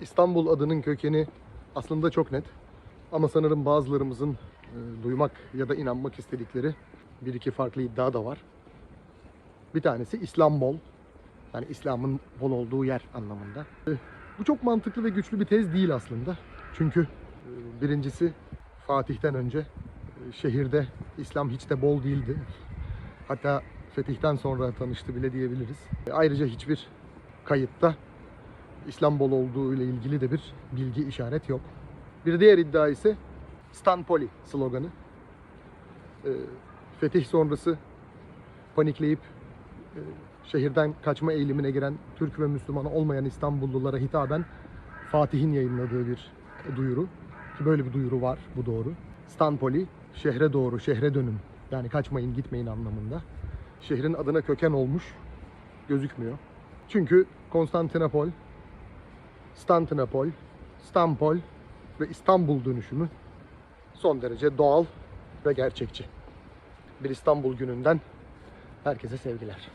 İstanbul adının kökeni aslında çok net. Ama sanırım bazılarımızın e, duymak ya da inanmak istedikleri bir iki farklı iddia da var. Bir tanesi İslambol. Yani İslam'ın bol olduğu yer anlamında. E, Bu çok mantıklı ve güçlü bir tez değil aslında. Çünkü e, birincisi Fatih'ten önce e, şehirde İslam hiç de bol değildi. Hatta fetihten sonra tanıştı bile diyebiliriz. E, Ayrıca hiçbir kayıtta İslam bol olduğu ile ilgili de bir bilgi işaret yok. Bir diğer iddia ise Stanpoli sloganı. E, fetih sonrası panikleyip e, şehirden kaçma eğilimine giren Türk ve Müslüman olmayan İstanbullulara hitaben Fatih'in yayınladığı bir duyuru. Ki böyle bir duyuru var, bu doğru. Stanpoli, şehre doğru, şehre dönün. Yani kaçmayın, gitmeyin anlamında. Şehrin adına köken olmuş gözükmüyor. Çünkü Konstantinopol, Stantinopol, Stampol ve İstanbul dönüşümü son derece doğal ve gerçekçi. Bir İstanbul gününden herkese sevgiler.